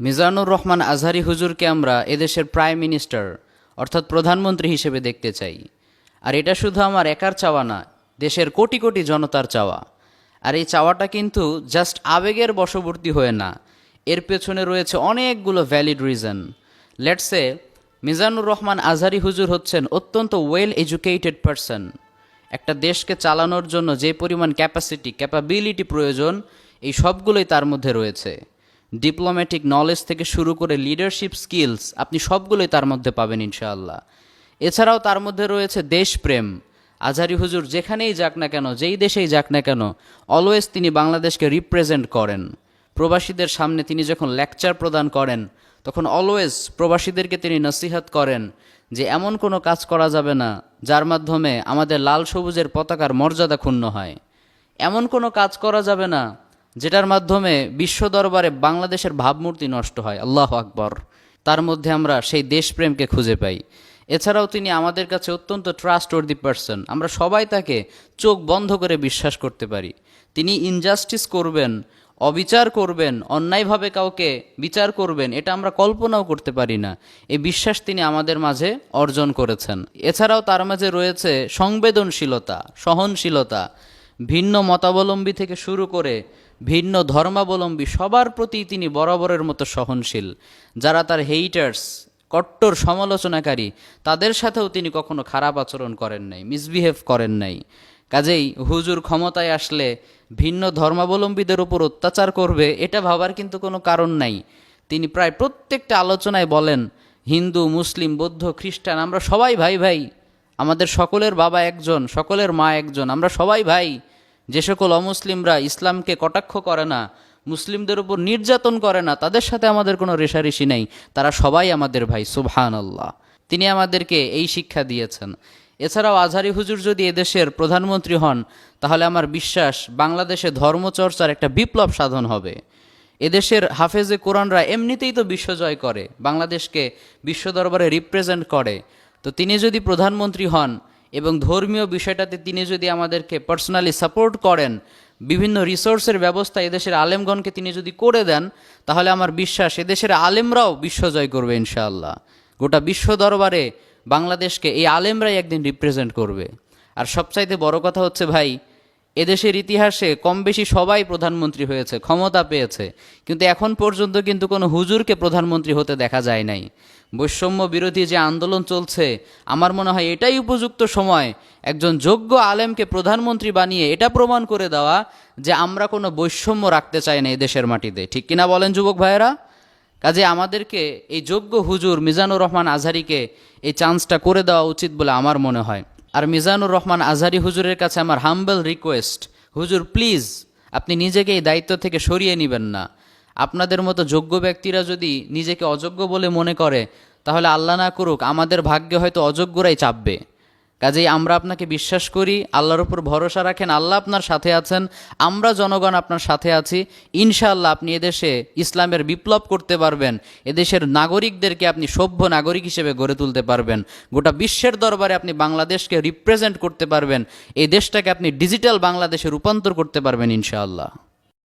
মিজানুর রহমান আজহারি হুজুরকে আমরা এদেশের প্রাইম মিনিস্টার, অর্থাৎ প্রধানমন্ত্রী হিসেবে দেখতে চাই। আর এটা শুধু আমার একার চাওয়া না, দেশের কোটি কোটি জনতার চাওয়া। আর এই চাওয়াটা কিন্তু জাস্ট আবেগের বশবর্তী হয়ে না, এর পেছনে রয়েছে অনেকগুলো valid reason let's say Mizanur Rahman Azhari হুজুর হচ্ছেন অত্যন্ত ওয়েল এডুকেটেড পারসন একটা দেশকে চালানোর জন্য যে পরিমাণ ক্যাপাসিটি ক্যাপাবিলিটি প্রয়োজন, এই সবগুলোই তার মধ্যে রয়েছে। ডিপ্লোম্যাটিক নলেজ থেকে শুরু করে লিডারশিপ স্কিলস আপনি সবগুলোই তার মধ্যে পাবেন ইনশাআল্লাহ। এছাড়াও তার মধ্যে রয়েছে দেশপ্রেম। আজহারি হুজুর যেখানেই যাক না কেন, যেই দেশেই যাক না কেন অলওয়েজ তিনি বাংলাদেশকে রিপ্রেজেন্ট করেন। প্রবাসীদের সামনে তিনি যখন লেকচার প্রদান করেন, তখন অলওয়েজ প্রবাসীদেরকে তিনি নসিহত করেন যে এমন কোনো কাজ করা যাবে না, যার মাধ্যমে আমাদের লাল সবুজের পতাকার মর্যাদা ক্ষুণ্ণ হয়। এমন কোনো কাজ করা যাবে না যেটার মাধ্যমে বিশ্ব দরবারে বাংলাদেশের ভাবমূর্তি নষ্ট হয়। আল্লাহ আকবর। তার মধ্যে আমরা সেই দেশপ্রেমকে খুঁজে পাই। এছাড়াও তিনি আমাদের কাছে অত্যন্ত ট্রাস্ট দি পারসন আমরা সবাই তাকে চোখ বন্ধ করে বিশ্বাস করতে পারি। তিনি ইনজাস্টিস করবেন, অবিচার করবেন, অন্যায়ভাবে কাউকে বিচার করবেন, এটা আমরা কল্পনাও করতে পারি না। এই বিশ্বাস তিনি আমাদের মাঝে অর্জন করেছেন। এছাড়াও তার মাঝে রয়েছে সংবেদনশীলতা, সহনশীলতা, ভিন্ন মতাবলম্বী থেকে শুরু করে ভিন্ন ধর্মাবলম্বী, সবার প্রতি তিনি বরাবরের মতো সহনশীল। যারা তার হেইটার্স কট্টর, সমালোচনাকারী, তাদের সাথেও তিনি কখনো খারাপ আচরণ করেন নাই মিসবিহেভ করেন নাই। কাজেই হুজুর ক্ষমতায় আসলে ভিন্ন ধর্মাবলম্বীদের উপর অত্যাচার করবে, এটা ভাবার কিন্তু কোনো কারণ নাই। তিনি প্রায় প্রত্যেকটা আলোচনায় বলেন, হিন্দু, মুসলিম, বৌদ্ধ, খ্রিস্টান, আমরা সবাই ভাই ভাই। আমাদের সকলের বাবা একজন, সকলের মা একজন, আমরা সবাই ভাই। যে সকল অমুসলিমরা ইসলামকে কটাক্ষ করে না, মুসলিমদের উপর নির্যাতন করে না, তাদের সাথে আমাদের কোনো রেশারেশি নেই। তারা সবাই আমাদের ভাই সুবহান আল্লাহ তিনি আমাদেরকে এই শিক্ষা দিয়েছেন। এছাড়াও আজহারি হুজুর যদি এদেশের প্রধানমন্ত্রী হন, তাহলে আমার বিশ্বাস বাংলাদেশে ধর্মচর্চার একটা বিপ্লব সাধন হবে। এদেশের হাফেজে কোরআনরা এমনিতেই তো বিশ্বজয় করে, বাংলাদেশকে বিশ্ব দরবারে রিপ্রেজেন্ট করে। তো তিনি যদি প্রধানমন্ত্রী হন এবং ধর্মীয় বিষয়টাতে তিনি যদি আমাদেরকে পার্সোনালি সাপোর্ট করেন, বিভিন্ন রিসোর্সের ব্যবস্থা এদেশের আলেমগণকে তিনি যদি করে দেন, তাহলে আমার বিশ্বাস এদেশের আলেমরাও বিশ্বজয় করবে ইনশাআল্লাহ। গোটা বিশ্ব দরবারে বাংলাদেশকে এই আলেমরাই একদিন রিপ্রেজেন্ট করবে। আর সবচাইতে বড় কথা হচ্ছে ভাই এদেশের ইতিহাসে কম বেশি সবাই প্রধানমন্ত্রী হয়েছে, ক্ষমতা পেয়েছে। কিন্তু এখন পর্যন্ত কিন্তু কোনো হুজুরকে প্রধানমন্ত্রী হতে দেখা যায় নাই। বৈষম্য বিরোধী যে আন্দোলন চলছে, আমার মনে হয় এটাই উপযুক্ত সময় একজন যোগ্য আলেমকে প্রধানমন্ত্রী বানিয়ে এটা প্রমাণ করে দেওয়া যে আমরা কোনো বৈষম্য রাখতে চাই না এদেশের মাটিতে। ঠিক কিনা বলেন যুবক ভাইয়েরা? কাজে আমাদেরকে এই যোগ্য হুজুর মিজানুর রহমান আজহারিকে এই চান্সটা করে দেওয়া উচিত বলে আমার মনে হয়। আর মিজানুর রহমান আজহারি হুজুরের কাছে আমার হাম্বল রিকোয়েস্ট হুজুর প্লিজ আপনি নিজেকে এই দায়িত্ব থেকে সরিয়ে নেবেন না। আপনাদের মতো যোগ্য ব্যক্তিরা যদি নিজেকে অযোগ্য বলে মনে করে, তাহলে আল্লাহ না করুক, আমাদের ভাগ্যে হয়তো অযোগ্যরাই চাপবে। কাজেই আমরা আপনাকে বিশ্বাস করি, আল্লাহর উপর ভরসা রাখেন, আল্লাহ আপনার সাথে আছেন, আমরা জনগণ আপনার সাথে আছি, ইনশাআল্লাহ আপনি এদেশে ইসলামের বিপ্লব করতে পারবেন, এদেশের নাগরিকদেরকে আপনি সভ্য নাগরিক হিসেবে গড়ে তুলতে পারবেন, গোটা বিশ্বের দরবারে আপনি বাংলাদেশকে রিপ্রেজেন্ট করতে পারবেন, এই দেশটাকে আপনি ডিজিটাল বাংলাদেশে রূপান্তর করতে পারবেন ইনশাআল্লাহ।